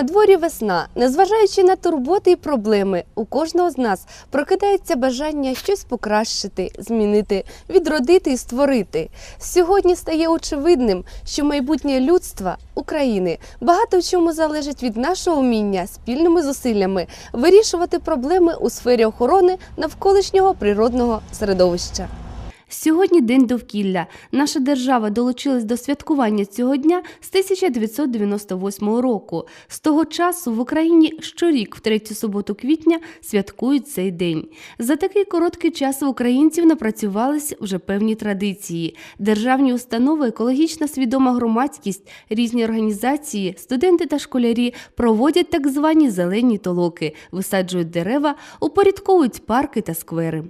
На дворі весна, незважаючи на турботи і проблеми, у кожного з нас прокидається бажання щось покращити, змінити, відродити і створити. Сьогодні стає очевидним, що майбутнє людства України багато в чому залежить від нашого вміння спільними зусиллями вирішувати проблеми у сфері охорони навколишнього природного середовища. Сьогодні день довкілля. Наша держава долучилась до святкування цього дня з 1998 року. З того часу в Україні щорік, в третю суботу квітня, святкують цей день. За такий короткий час в українців напрацювались вже певні традиції. Державні установи, екологічна свідома громадськість, різні організації, студенти та школярі проводять так звані зелені толоки, висаджують дерева, упорядковують парки та сквери.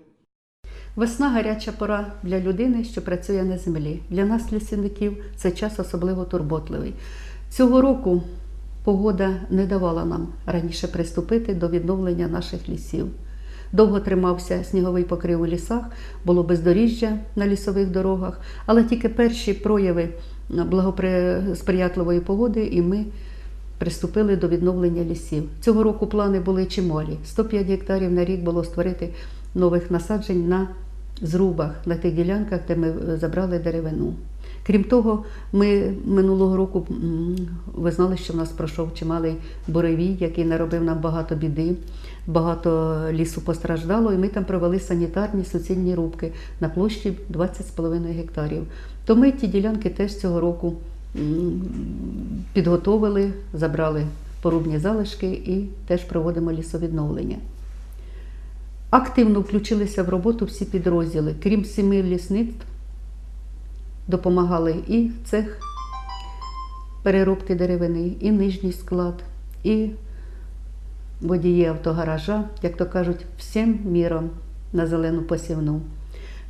Весна гаряча пора для людини, що працює на землі. Для нас, лісівників, це час особливо турботливий. Цього року погода не давала нам раніше приступити до відновлення наших лісів. Довго тримався сніговий покрив у лісах, було бездоріжжя на лісових дорогах, але тільки перші прояви благоприятливої погоди, і ми приступили до відновлення лісів. Цього року плани були чималі. 105 гектарів на рік було створити нових насаджень на зрубах, на тих ділянках, де ми е, забрали деревину. Крім того, ми минулого року м, ви знали, що в нас пройшов чималий буревій, який наробив нам багато біди, багато лісу постраждало, і ми там провели санітарні суцільні рубки на площі 20,5 гектарів. То ми ті ділянки теж цього року підготовили, забрали порубні залишки і теж проводимо лісовідновлення. Активно включилися в роботу всі підрозділи. Крім семи лісництв, допомагали і цех переробки деревини, і нижній склад, і водії автогаража, як то кажуть, всім міром на зелену посівну.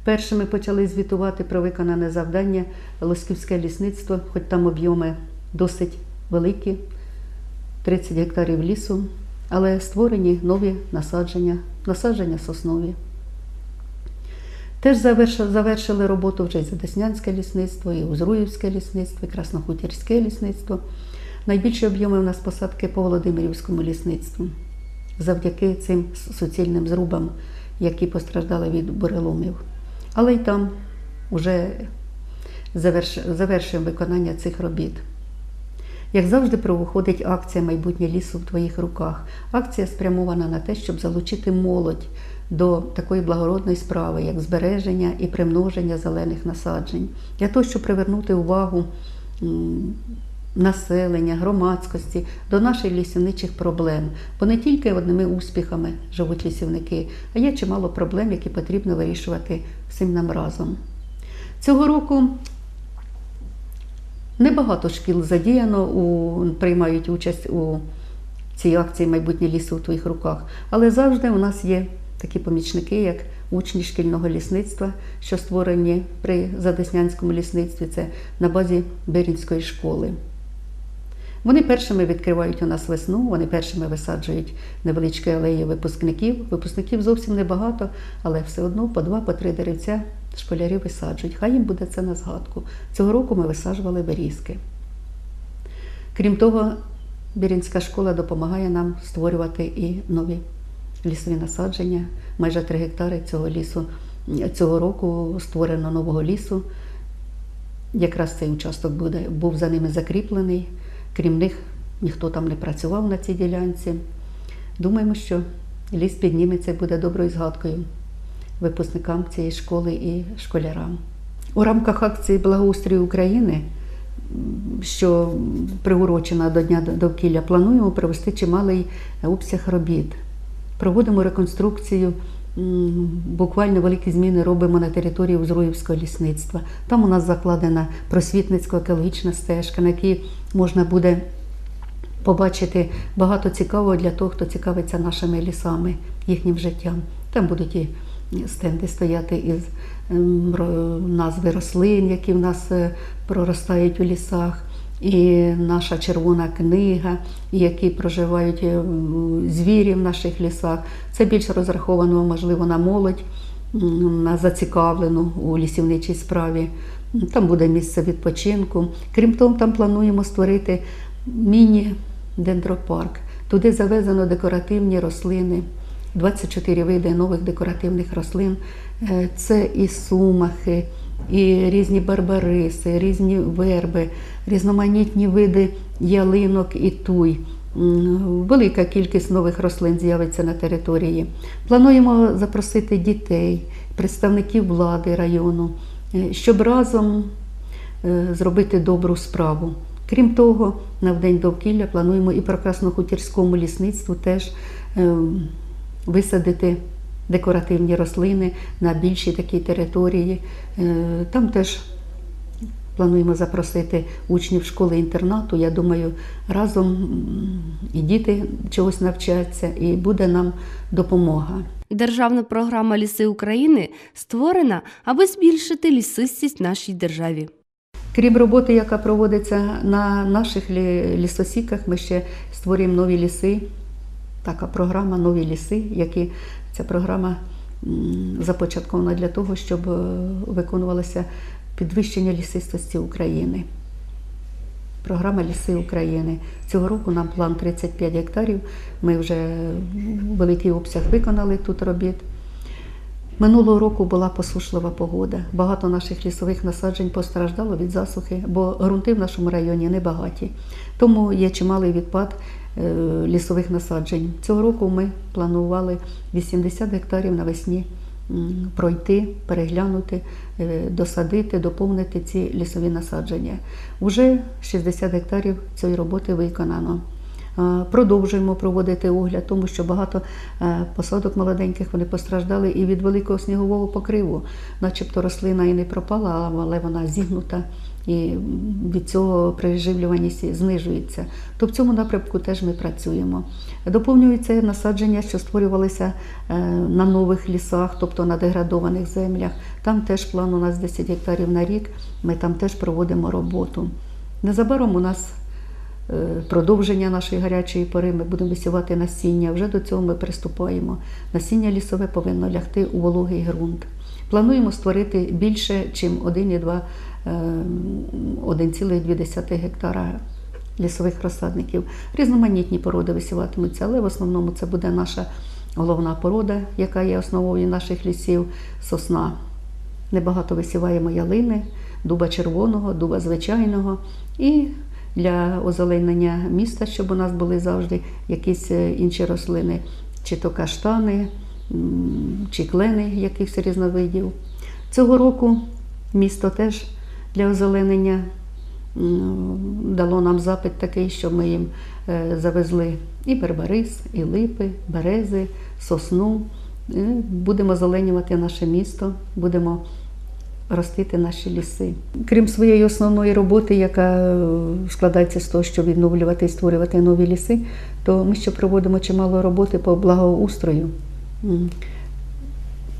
Першими почали звітувати про виконане завдання Лосківське лісництво, хоч там об'єми досить великі, 30 гектарів лісу, але створені нові насадження, насадження соснові. Теж завершили, роботу вже і Задеснянське лісництво, і Узруївське лісництво, і Краснохутірське лісництво. Найбільші об'єми у нас посадки по Володимирівському лісництву. Завдяки цим суцільним зрубам, які постраждали від буреломів. Але й там вже заверш... завершуємо виконання цих робіт. Як завжди, проходить акція Майбутнє лісу в твоїх руках. Акція спрямована на те, щоб залучити молодь до такої благородної справи, як збереження і примноження зелених насаджень, для того, щоб привернути увагу населення, громадськості до наших лісівничих проблем. Бо не тільки одними успіхами живуть лісівники, а є чимало проблем, які потрібно вирішувати всім нам разом. Цього року Небагато шкіл задіяно, у, приймають участь у цій акції Майбутнє лісу у твоїх руках. Але завжди у нас є такі помічники, як учні шкільного лісництва, що створені при Задеснянському лісництві, це на базі Берінської школи. Вони першими відкривають у нас весну, вони першими висаджують невеличкі алеї випускників. Випускників зовсім небагато, але все одно по два, по три деревця школярі висаджують. Хай їм буде це на згадку. Цього року ми висаджували берізки. Крім того, Бірінська школа допомагає нам створювати і нові лісові насадження. Майже 3 гектари цього лісу цього року створено нового лісу. Якраз цей участок буде, був за ними закріплений. Крім них, ніхто там не працював на цій ділянці. Думаємо, що ліс підніметься і буде доброю згадкою випускникам цієї школи і школярам. У рамках акції Благоустрій України, що приурочена до Дня довкілля, плануємо провести чималий обсяг робіт. Проводимо реконструкцію. Буквально великі зміни робимо на території Узруївського лісництва. Там у нас закладена просвітницько-екологічна стежка, на якій можна буде побачити багато цікавого для того, хто цікавиться нашими лісами, їхнім життям. Там будуть і стенди стояти із ем, назви рослин, які в нас е, проростають у лісах, і наша червона книга, які проживають е, звірі в наших лісах. Це більше розраховано, можливо, на молодь, на зацікавлену у лісівничій справі. Там буде місце відпочинку. Крім того, там плануємо створити міні дендропарк. Туди завезено декоративні рослини, 24 види нових декоративних рослин. Е, Це і сумахи, і різні барбариси, різні верби, різноманітні види ялинок і туй. Велика кількість нових рослин з'явиться на території. Плануємо запросити дітей, представників влади району, е, щоб разом е, зробити добру справу. Крім того, на День довкілля плануємо і прекраснохутірському лісництву теж е, висадити декоративні рослини на більшій такій території. Е, Там теж плануємо запросити учнів школи-інтернату. Я думаю, разом і діти чогось навчаться, і буде нам допомога. Державна програма Ліси України створена, аби збільшити лісистість нашій державі. Крім роботи, яка проводиться на наших лісосіках, ми ще створюємо нові ліси. Така програма Нові ліси, які ця програма започаткована для того, щоб е, виконувалося підвищення лісистості України. Програма Ліси України. Цього року нам план 35 гектарів. Ми вже великий обсяг виконали тут робіт. Минулого року була посушлива погода. Багато наших лісових насаджень постраждало від засухи, бо ґрунти в нашому районі небагаті. Тому є чималий відпад лісових насаджень. Цього року ми планували 80 гектарів навесні пройти, переглянути, е, досадити, доповнити ці лісові насадження. Уже 60 гектарів цієї роботи виконано. Е, Продовжуємо проводити огляд, тому що багато е, посадок молоденьких вони постраждали і від великого снігового покриву, начебто рослина і не пропала, але вона зігнута і від цього приживлюваність знижується. То в цьому напрямку теж ми працюємо. Доповнюються насадження, що створювалися е, на нових лісах, тобто на деградованих землях. Там теж план у нас 10 гектарів на рік. Ми там теж проводимо роботу. Незабаром у нас е, продовження нашої гарячої пори. Ми будемо висівати насіння. Вже до цього ми приступаємо. Насіння лісове повинно лягти у вологий ґрунт. Плануємо створити більше, ніж 1,2 е, 1,2 гектара лісових розсадників. Різноманітні породи висіватимуться, але в основному це буде наша головна порода, яка є основою наших лісів сосна. Небагато висіваємо ялини, дуба червоного, дуба звичайного і для озеленення міста, щоб у нас були завжди якісь е, інші рослини, чи то каштани, чи клени якихось різновидів. Цього року місто теж для озеленення дало нам запит такий, що ми їм е, завезли і барбарис, і липи, берези, сосну. Е, Будемо озеленювати наше місто, будемо ростити наші ліси. Крім своєї основної роботи, яка е, складається з того, щоб відновлювати і створювати нові ліси, то ми ще проводимо чимало роботи по благоустрою.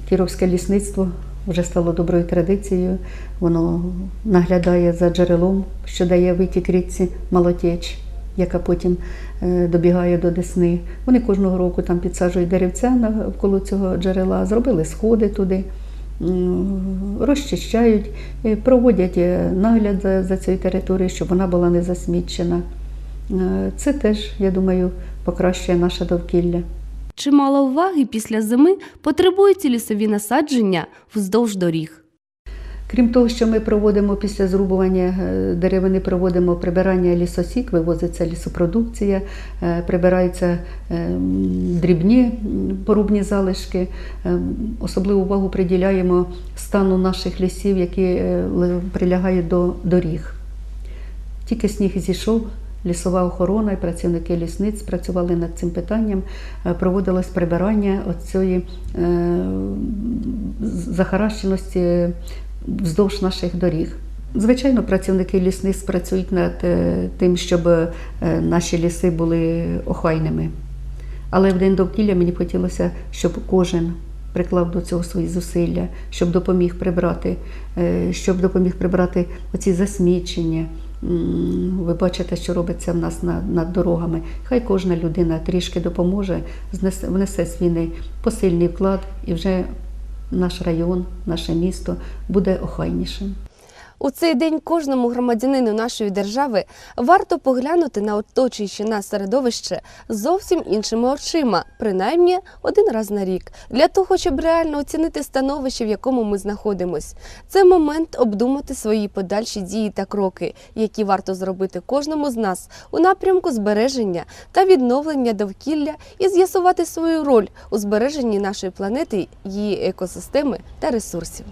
Кіровське лісництво вже стало доброю традицією. Воно наглядає за джерелом, що дає витік річці Малотєч, яка потім е, добігає до Десни. Вони кожного року там підсаджують деревця навколо цього джерела, зробили сходи туди, розчищають, е, проводять е, нагляд за, за цією територією, щоб вона була не засмічена. Це теж, я думаю, покращує наше довкілля. Чимало уваги після зими потребують лісові насадження вздовж доріг. Крім того, що ми проводимо після зрубування е, деревини, проводимо прибирання лісосік, вивозиться лісопродукція, е, прибираються е, дрібні порубні залишки. Особливу увагу приділяємо стану наших лісів, які прилягають до доріг. Тільки сніг зійшов, лісова охорона і працівники лісниць працювали над цим питанням. Е, Проводилось прибирання оцієї е, захаращеності вздовж наших доріг. Звичайно, працівники лісниць працюють над е, тим, щоб наші ліси були охайними. Але в день довкілля мені хотілося, щоб кожен приклав до цього свої зусилля, щоб допоміг прибрати, щоб допоміг прибрати оці засмічення. Ви бачите, що робиться в нас над, дорогами. Хай кожна людина трішки допоможе, внесе свій посильний вклад, і вже наш район, наше місто буде охайнішим. У цей день кожному громадянину нашої держави варто поглянути на оточуюче нас середовище зовсім іншими очима, принаймні один раз на рік, для того, щоб реально оцінити становище, в якому ми знаходимось. Це момент обдумати свої подальші дії та кроки, які варто зробити кожному з нас у напрямку збереження та відновлення довкілля і з'ясувати свою роль у збереженні нашої планети, її екосистеми та ресурсів.